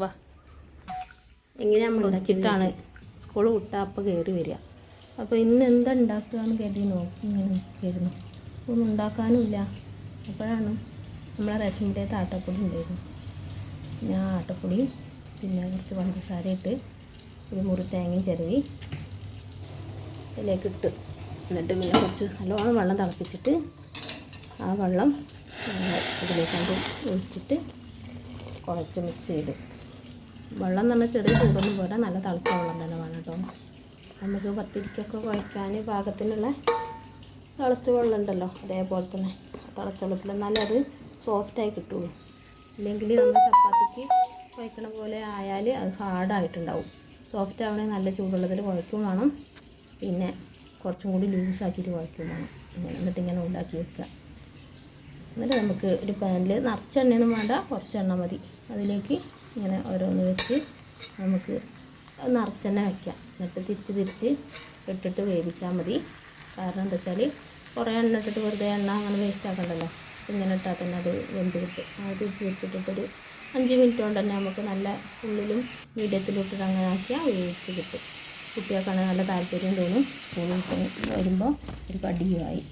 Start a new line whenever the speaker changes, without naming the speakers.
വാ. എങ്ങനെ നമ്മൾ ഉണ്ടാക്കിയിട്ടാണ് സ്കൂൾ വിട്ടാൽ അപ്പം കയറി വരിക. അപ്പോൾ ഇന്ന് എന്താ ഉണ്ടാക്കുകയെന്ന് കരുതി നോക്കി ഇങ്ങനെ നിൽക്കായിരുന്നു ഒന്നും ഉണ്ടാക്കാനുമില്ല. അപ്പോഴാണ് നമ്മളെ റേഷൻ പീടിയത്തെ ആട്ടപ്പൊടി ഉണ്ടായിരുന്നു ഞാൻ ആട്ടപ്പൊടി പിന്നെ കുറച്ച് പഞ്ചസാര ഇട്ട് ഒരു മുറി തേങ്ങയും ചിരവി ഇതിലേക്ക് ഇട്ട്. എന്നിട്ട് പിന്നെ കുറച്ച് നല്ലോണം വെള്ളം തിളപ്പിച്ചിട്ട് ആ വെള്ളം ഇതിലേക്കാണ്ട് ഇതിലേക്ക് കൊണ്ട് ഒഴിച്ചിട്ട് കുഴച്ച് മിക്സ് ചെയ്തു. വെള്ളം പറഞ്ഞാൽ ചെറിയ ചൂടൊന്നും പോരാ നല്ല തിളച്ച വെള്ളം തന്നെ വേണം കേട്ടോ നമുക്ക് പത്തിരിക്കൊക്കെ കുഴക്കാൻ പാകത്തിനുള്ള തിളച്ച വെള്ളം ഉണ്ടല്ലോ അതേപോലെ തന്നെ. തിളച്ച വെള്ളത്തിൽ എന്നാലേ അത് സോഫ്റ്റായി കിട്ടുള്ളൂ. ഇല്ലെങ്കിൽ നമ്മൾ ചപ്പാത്തിക്ക് കുഴക്കണ പോലെ ആയാൽ അത് ഹാർഡായിട്ടുണ്ടാവും സോഫ്റ്റ് ആവണമെങ്കിൽ നല്ല ചൂടുള്ളതിൽ കുഴക്കും വേണം. പിന്നെ കുറച്ചും കൂടി ലൂസാക്കിയിട്ട് കുഴക്കും വേണം. എന്നിട്ടിങ്ങനെ ഉണ്ടാക്കി വെക്കുക. എന്നിട്ട് നമുക്ക് ഒരു പാനിൽ നിറച്ച എണ്ണയൊന്നും വേണ്ട കുറച്ച് എണ്ണ മതി. അതിലേക്ക് ഇങ്ങനെ ഓരോന്ന് വെച്ച് നമുക്ക് നിറച്ചെണ്ണ വയ്ക്കാം എന്നിട്ട് തിരിച്ച് തിരിച്ച് ഇട്ടിട്ട് വേവിച്ചാൽ മതി. കാരണം എന്താ വെച്ചാൽ കുറേ എണ്ണ ഇട്ടിട്ട് വെറുതെ എണ്ണ അങ്ങനെ വേസ്റ്റ് ആക്കണ്ടല്ലോ. ഇങ്ങനെ ഇട്ടാൽ തന്നെ അത് വെന്ത് കിട്ടും. അത് തിരിച്ച് തിരിച്ചിട്ടിട്ടൊരു അഞ്ച് മിനിറ്റ് കൊണ്ട് തന്നെ നമുക്ക് നല്ല ഉള്ളിലും മീഡിയത്തിലും ഇട്ടിട്ട് അങ്ങനെ ആക്കിയാൽ വേവിച്ച് കിട്ടും. കുട്ടികൾക്കാണെങ്കിൽ നല്ല താല്പര്യം തോന്നും. വരുമ്പോൾ ഒരു കടിയുമായി